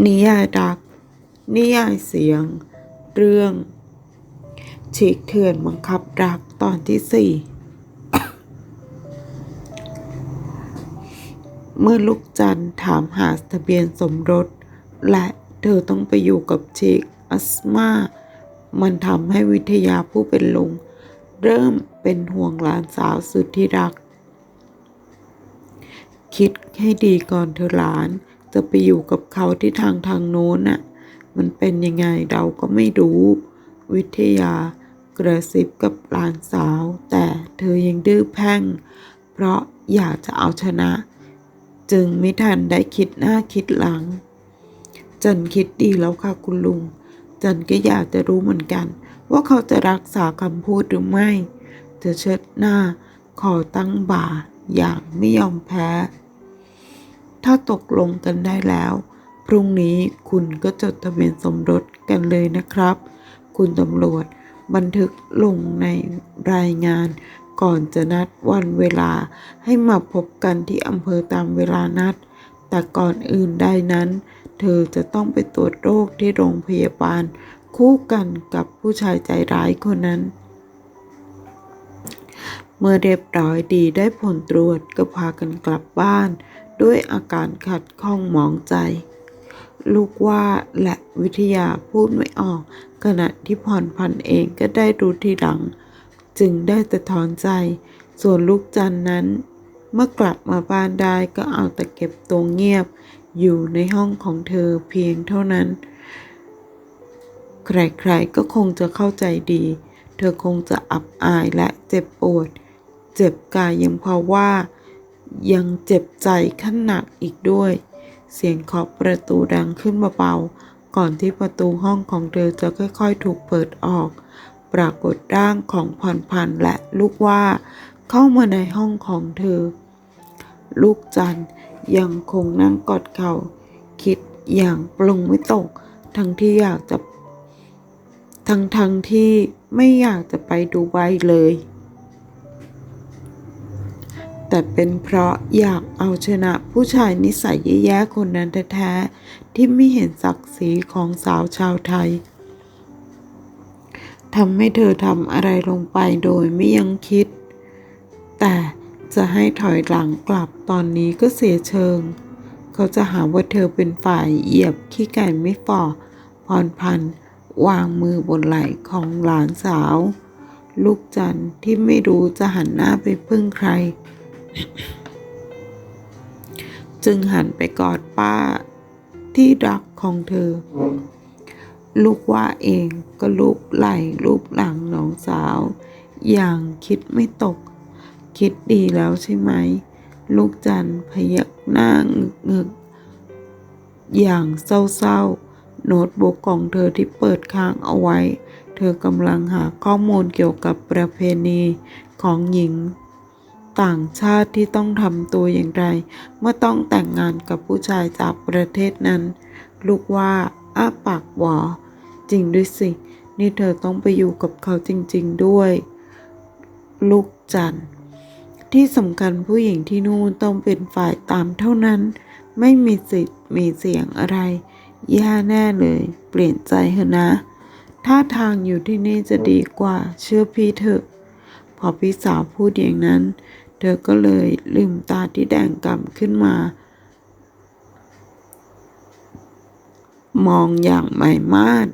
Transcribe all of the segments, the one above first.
นิยายรัก นิยายเสียง เรื่อง ฉีกเถื่อนบังคับรักตอนที่สี่เมื่อลูกจันถามหาทะเบียนสมรส และเธอต้องไปอยู่กับเชีกอัสมามันทำให้วิทยาผู้เป็นลุง เริ่มเป็นห่วงหลานสาวสุดที่รัก คิดให้ดีก่อนเธอหลาน จะไปอยู่กับเขาที่ทางทางโน้นน่ะ มันเป็นยังไงเราก็ไม่รู้ วิทยากระซิบกับหลานสาว แต่เธอยังดื้อแพ่ง เพราะอยากจะเอาชนะ จึงไม่ทันได้คิดหน้าคิดหลัง จันคิดดีแล้วค่ะคุณลุง จันก็อยากจะรู้เหมือนกัน ว่าเขาจะรักษาคำพูดหรือไม่ เธอเชิดหน้าขอตั้งบ่าอย่างไม่ยอมแพ้ ถ้าตกลงกันได้แล้ว พรุ่งนี้คุณก็จดทะเบียนสมรสกันเลยนะครับ คุณตำรวจบันทึกลงในรายงาน ก่อนจะนัดวันเวลาให้มาพบกันที่อำเภอตามเวลานัด แต่ก่อนอื่นใดนั้น เธอจะต้องไปตรวจโรคที่โรงพยาบาล คู่กันกับผู้ชายใจร้ายคนนั้นเมื่อเรียบร้อยดีได้ผลตรวจก็พากันกลับบ้าน ด้วยอาการขัดข้องหมองใจ ลูกว่าและวิทยาพูดไม่ออก ขณะที่พรพันเองก็ได้รู้ทีหลัง จึงได้แต่ถอนใจ ส่วนลูกจันนั้น เมื่อกลับมาบ้านได้ก็เอาแต่เก็บตัวเงียบ อยู่ในห้องของเธอเพียงเท่านั้น ใครๆก็คงจะเข้าใจดี เธอคงจะอับอายและเจ็บปวด เจ็บกายยังพราะว่า ยังเจ็บใจขั้นหนักอีกด้วย เสียงเคาะประตูดังขึ้นเบาๆ ก่อนที่ประตูห้องของเธอจะค่อยๆ ถูกเปิดออก ปรากฏร่างของพรพันธ์และลูกว่า เข้ามาในห้องของเธอ ลูกจันยังคงนั่งกอดเขา่า คิดอย่างปลงไม่ตก ทั้งที่อยากจะ ทั้งทั้งที่ไม่อยากจะไปดูใบเลย แต่เป็นเพราะอยากเอาชนะผู้ชายนิสัยแย่ๆคนนั้นแท้ๆที่ไม่เห็นศักดิ์ศรีของสาวชาวไทยทำให้เธอทำอะไรลงไปโดยไม่ยังคิด แต่จะให้ถอยหลังกลับตอนนี้ก็เสียเชิง เขาจะหาว่าเธอเป็นฝ่ายเหยียบขี้ไก่ไม่ฝ่อพรพันวางมือบนไหล่ของหลานสาว ลูกจันทร์ที่ไม่รู้จะหันหน้าไปพึ่งใคร จึงหันไปกอดป้าที่รักของเธอ ลูกว่าเองก็ลูบไหล่ลูบหลังน้องสาว อย่างคิดไม่ตก คิดดีแล้วใช่ไหม ลูกจันพยักหน้างึกงึกอย่างเศร้าๆ โน้ตบุ๊กของเธอที่เปิดค้างเอาไว้ เธอกำลังหาข้อมูลเกี่ยวกับประเพณีของหญิง ต่างชาติที่ต้องทำตัวอย่างไร เมื่อต้องแต่งงานกับผู้ชายจากประเทศนั้น ลูกว่าอ้าปากหวอจริงด้วยสิ นี่เธอต้องไปอยู่กับเขาจริง ๆด้วย ลูกจันที่สำคัญผู้หญิงที่นู่นต้องเป็นฝ่ายตามเท่านั้น ไม่มีสิทธิ์มีเสียงอะไรย่าแน่เลย เปลี่ยนใจเถอะนะถ้าทางอยู่ที่นี่จะดีกว่า เชื่อพี่เถอะ พอพี่สาวพูดอย่างนั้น เธอก็เลยลืมตาที่แดงกำขึ้นมา มองอย่างใหม่มาด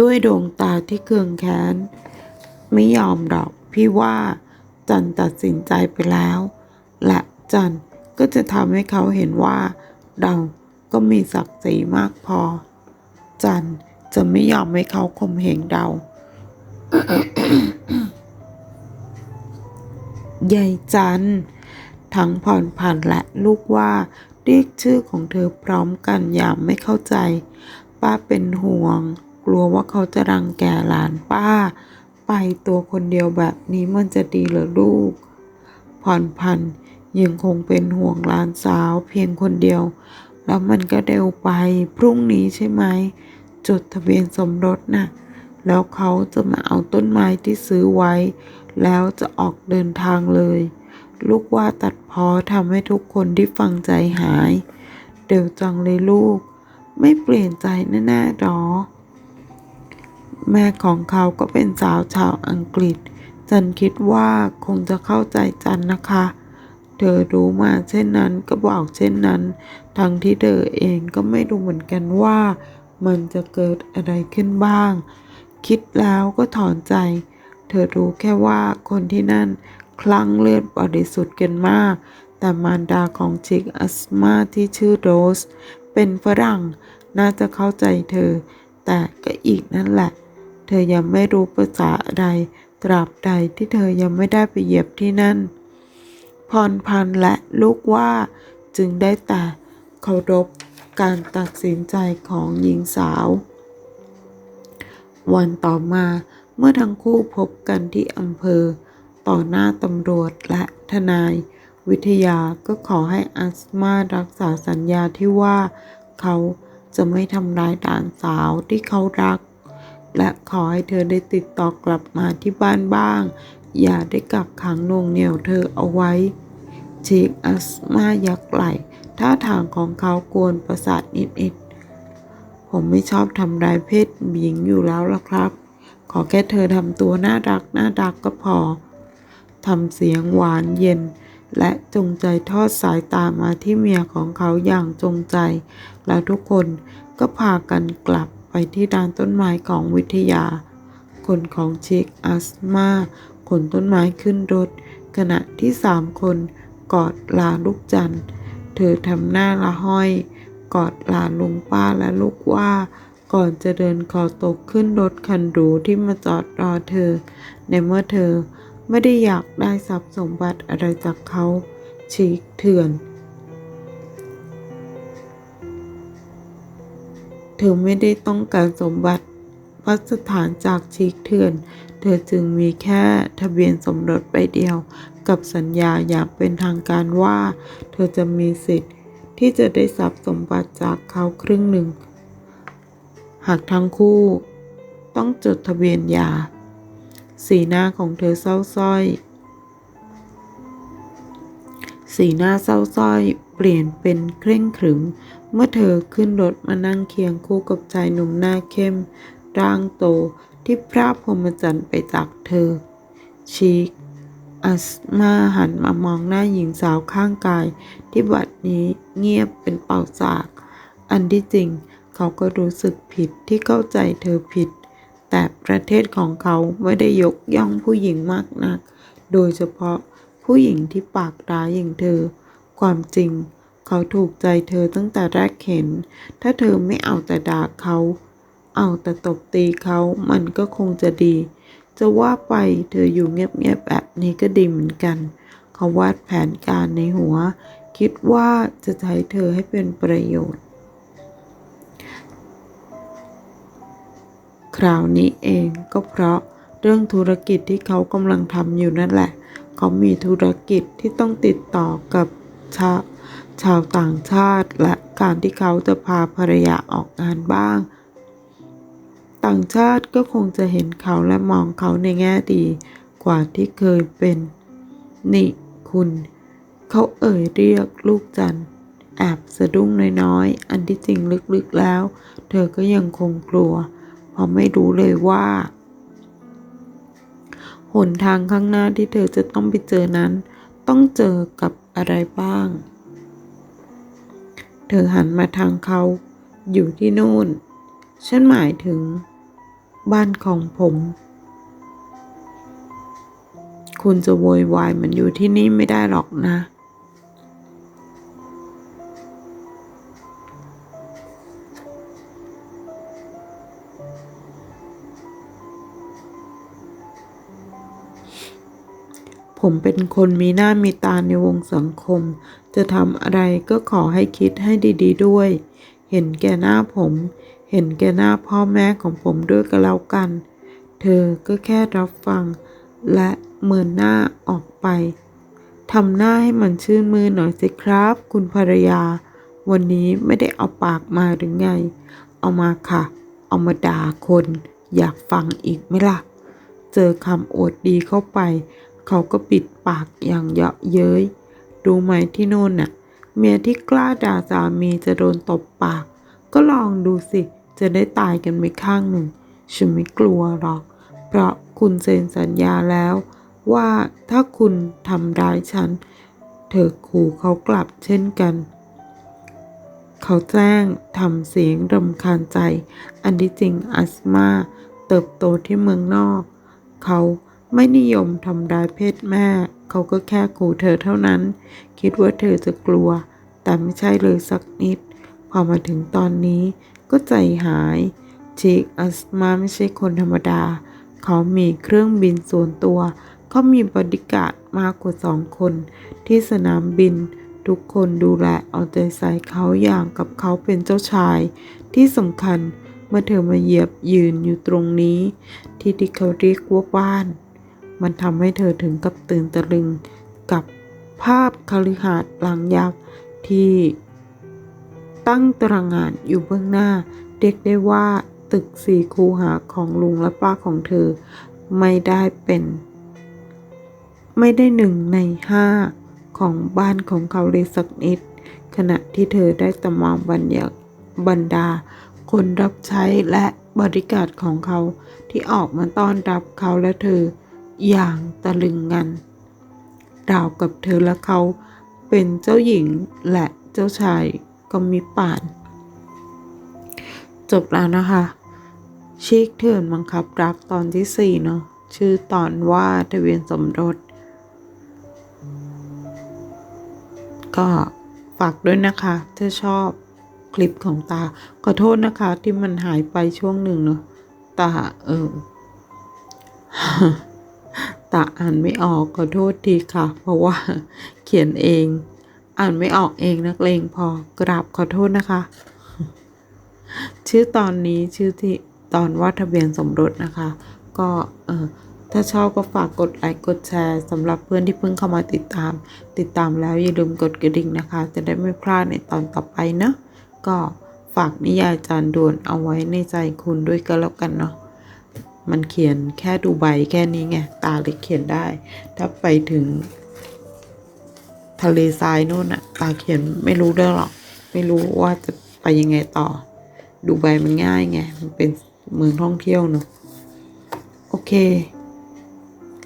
ด้วยดวงตาที่เคืองแค้น ไม่ยอมหรอกพี่ว่าจันตัดสินใจไปแล้ว และจันก็จะทำให้เขาเห็นว่า เราก็มีศักดิ์ศรีมากพอ จันจะไม่ยอมให้เขาข่มเหงเรา ยายจันทั้งผ่อนผันและลูกว่าเรียกชื่อของเธอพร้อมกันอย่างไม่เข้าใจ ป้าเป็นห่วง กลัวว่าเขาจะรังแกหลานป้า ไปตัวคนเดียวแบบนี้มันจะดีเหรอลูก ผ่อนพันยังคงเป็นห่วงหลานสาวเพียงคนเดียว แล้วมันก็เร็วไปพรุ่งนี้ใช่ไหมจดทะเบียนสมรสน่ะแล้วเขาจะมาเอาต้นไม้ที่ซื้อไว้ แล้วจะออกเดินทางเลย ลูกว่าตัดพ้อทำให้ทุกคนที่ฟังใจหายเร็วจังเลยลูก ไม่เปลี่ยนใจแน่ๆหรอ แม่ของเขาก็เป็นสาวชาวอังกฤษ จันคิดว่าคงจะเข้าใจจันนะคะ เธอรู้มาเช่นนั้นก็บอกเช่นนั้น ทั้งที่เธอเองก็ไม่รู้เหมือนกันว่า มันจะเกิดอะไรขึ้นบ้าง คิดแล้วก็ถอนใจ เธอรู้แค่ว่าคนที่นั่นคลั่งเลือดบริสุทธิ์กันมาก แต่มารดาของชิกอัสมาที่ชื่อโรส เป็นฝรั่งน่าจะเข้าใจเธอ แต่ก็อีกนั่นแหละ เธอยังไม่รู้ภาษาอะไรตราบใดที่เธอยังไม่ได้ไปเหยียบที่นั่น พรพันและลูกว่าจึงได้แต่เคารพการตัดสินใจของหญิงสาว วันต่อมา เมื่อทั้งคู่พบกันที่อำเภอ ต่อหน้าตำรวจและทนาย วิทยาก็ขอให้อัสมารักษาสัญญาที่ว่าเขาจะไม่ทำร้ายหลานสาวที่เขารัก และขอให้เธอได้ติดต่อกลับมาที่บ้านบ้าง อย่าได้กักขังนวงเหนี่ยวเธอเอาไว้เชีกอัสมายักไหลท่าทางของเขากวนประสาทนิดๆผมไม่ชอบทำร้ายเพศหญิงอยู่แล้วล่ะครับ ขอแค่เธอทำตัวน่ารักน่ารักก็พอทำเสียงหวานเย็น และจงใจทอดสายตามาที่เมียของเขาอย่างจงใจ แล้วทุกคนก็พากันกลับไปที่ด้านต้นไม้ของวิทยา คนของชิกอัสมาขนต้นไม้ขึ้นรถ ขณะที่สามคนกอดลาลูกจันทร์ เธอทำหน้าละห้อย กอดลาลุงป้าและลูกว่า ก่อนจะเดินคอตกขึ้นรถคันหรูที่มาจอดรอเธอ ในเมื่อเธอไม่ได้อยากได้ทรัพย์สมบัติอะไรจากเขาชีกเถื่อน เธอไม่ได้ต้องการสมบัติพัสถานจากชีกเถื่อน เธอจึงมีแค่ทะเบียนสมรสใบเดียว กับสัญญาอย่างเป็นทางการว่า เธอจะมีสิทธิ์ที่จะได้ทรัพย์สมบัติจากเขาครึ่งหนึ่ง หากทั้งคู่ ต้องจดทะเบียนหย่า สีหน้าของเธอเศร้าส้อย สีหน้าเศร้าส้อยเปลี่ยนเป็นเคร่งขรึม เมื่อเธอขึ้นรถมานั่งเคียงคู่กับชายหนุ่มหน้าเข้ม ร่างโตที่พระพรหมจรรย์ไปจากเธอ ชีกอัสมาหันมามองหน้าหญิงสาวข้างกาย ที่บัดนี้เงียบเป็นเป่าสาก อันที่จริง เขาก็รู้สึกผิดที่เข้าใจเธอผิด แต่ประเทศของเขาไม่ได้ยกย่องผู้หญิงมากนัก โดยเฉพาะผู้หญิงที่ปากร้ายอย่างเธอ ความจริง เขาถูกใจเธอตั้งแต่แรกเห็น ถ้าเธอไม่เอาแต่ด่าเขา เอาแต่ตบตีเขามันก็คงจะดี จะว่าไปเธออยู่เงียบๆแบบนี้ก็ดีเหมือนกัน เขาวาดแผนการในหัว คิดว่าจะใช้เธอให้เป็นประโยชน์ คราวนี้เองก็เพราะเรื่องธุรกิจที่เขากำลังทำอยู่นั่นแหละ เขามีธุรกิจที่ต้องติดต่อกับชาชาวต่างชาติและการที่เขาจะพาภรรยาออกงานบ้าง ต่างชาติก็คงจะเห็นเขาและมองเขาในแง่ดีกว่าที่เคยเป็น นี่คุณ เขาเอ่ยเรียกลูกจันแอบสะดุ้งน้อยๆ อันที่จริงลึกๆแล้ว เธอก็ยังคงกลัว เพราะไม่รู้เลยว่าหนทางข้างหน้าที่เธอจะต้องไปเจอนั้น ต้องเจอกับอะไรบ้าง เธอหันมาทางเขาอยู่ที่นู่น ฉันหมายถึง บ้านของผม คุณจะโวยวายมันอยู่ที่นี่ไม่ได้หรอกนะ ผมเป็นคนมีหน้ามีตาในวงสังคม จะทำอะไรก็ขอให้คิดให้ดีๆด้วย เห็นแก่หน้าผม เห็นแก่หน้าพ่อแม่ของผมด้วยก็แล้วกัน เธอก็แค่รับฟัง และเมินหน้าออกไปทำหน้าให้มันชื่นมือหน่อยสิครับ คุณภรรยา วันนี้ไม่ได้เอาปากมาหรือไง เอามาค่ะ เอามาด่าคน อยากฟังอีกไหมล่ะ เจอคำอวดดีเข้าไป เขาก็ปิดปากอย่างเยาะเย้ยรู้ไหมที่โน่นน่ะ เมียที่กล้าด่าสามีจะโดนตบปาก ก็ลองดูสิ จะได้ตายกันไปข้างหนึ่ง ฉันไม่กลัวหรอก เพราะคุณเซ็นสัญญาแล้ว ว่าถ้าคุณทำร้ายฉัน เธอขู่เขากลับเช่นกัน เขาแจ้งทำเสียงรำคาญใจ อันที่จริงอัสมาเติบโตที่เมืองนอก เขา ไม่นิยมทำร้ายเพศแม่ เขาก็แค่ขู่เธอเท่านั้น คิดว่าเธอจะกลัว แต่ไม่ใช่เลยสักนิด พอมาถึงตอนนี้ก็ใจหายชิคอัสมาไม่ใช่คนธรรมดา เขามีเครื่องบินส่วนตัว เขามีบริการดมากกว่าสองคน ที่สนามบิน ทุกคนดูแลเอาใจใส่เขาอย่างกับเขาเป็นเจ้าชาย ที่สำคัญเมื่อเธอมาเหยียบยืนอยู่ตรงนี้ ที่ที่เขาเรียกว่าบ้าน มันทำให้เธอถึงกับตื่นตะลึงกับภาพคฤหาสน์หลังยักษ์ที่ตั้งตระงานอยู่เบื้องหน้า เรียกได้ว่าตึกสี่คูหาของลุงและป้าของเธอ ไม่ได้เป็น ไม่ได้หนึ่งในห้าของบ้านของเขาเลยสักนิด ขณะที่เธอได้ตะมองบรรยากบรรดา คนรับใช้และบริการของเขาที่ออกมาต้อนรับเขาและเธอ อย่างตะลึงงันราวกับเธอและเขาเป็นเจ้าหญิงและเจ้าชายก็มีป่าน จบแล้วนะคะชิคเถื่อนบังคับรักตอนที่สี่เนาะชื่อตอนว่าทะเบียนสมรส ก็ฝากด้วยนะคะ ถ้าชอบคลิปของตา ขอโทษนะคะที่มันหายไปช่วงหนึ่งเนาะตาเออ ตาอ่านไม่ออกขอโทษทีค่ะ เพราะว่าเขียนเอง อ่านไม่ออกเองนักเลงพอกราบขอโทษนะคะ ชื่อตอนนี้ชื่อที่ตอนว่าทะเบียนสมรสนะคะ ก็เออถ้าชอบก็ฝากกดไลค์กดแชร์สำหรับเพื่อนที่เพิ่งเข้ามาติดตาม ติดตามแล้วอย่าลืมกดกระดิ่งนะคะ จะได้ไม่พลาดในตอนต่อไปนะก็ฝากนิยายจานด่วนเอาไว้ในใจคุณด้วยก็แล้วกันเนาะ มันเขียนแค่ดูใบแค่นี้ไง ตาเล็กเขียนได้ ถ้าไปถึง ทะเลทรายนู่นอะตาเขียนไม่รู้เรื่องหรอก ไม่รู้ว่าจะไปยังไงต่อ ดูใบมันง่ายไง มันเป็นเมืองท่องเที่ยวเนอะโอเค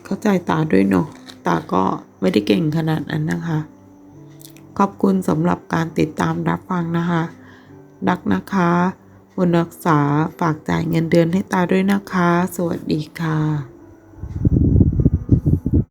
เข้าใจตาด้วยเนอะตาก็ไม่ได้เก่งขนาดนั้นนะคะ ขอบคุณสำหรับการติดตามรับฟังนะคะดักนะคะ คุณรักษาฝากจ่ายเงินเดือนให้ตาด้วยนะคะ สวัสดีค่ะ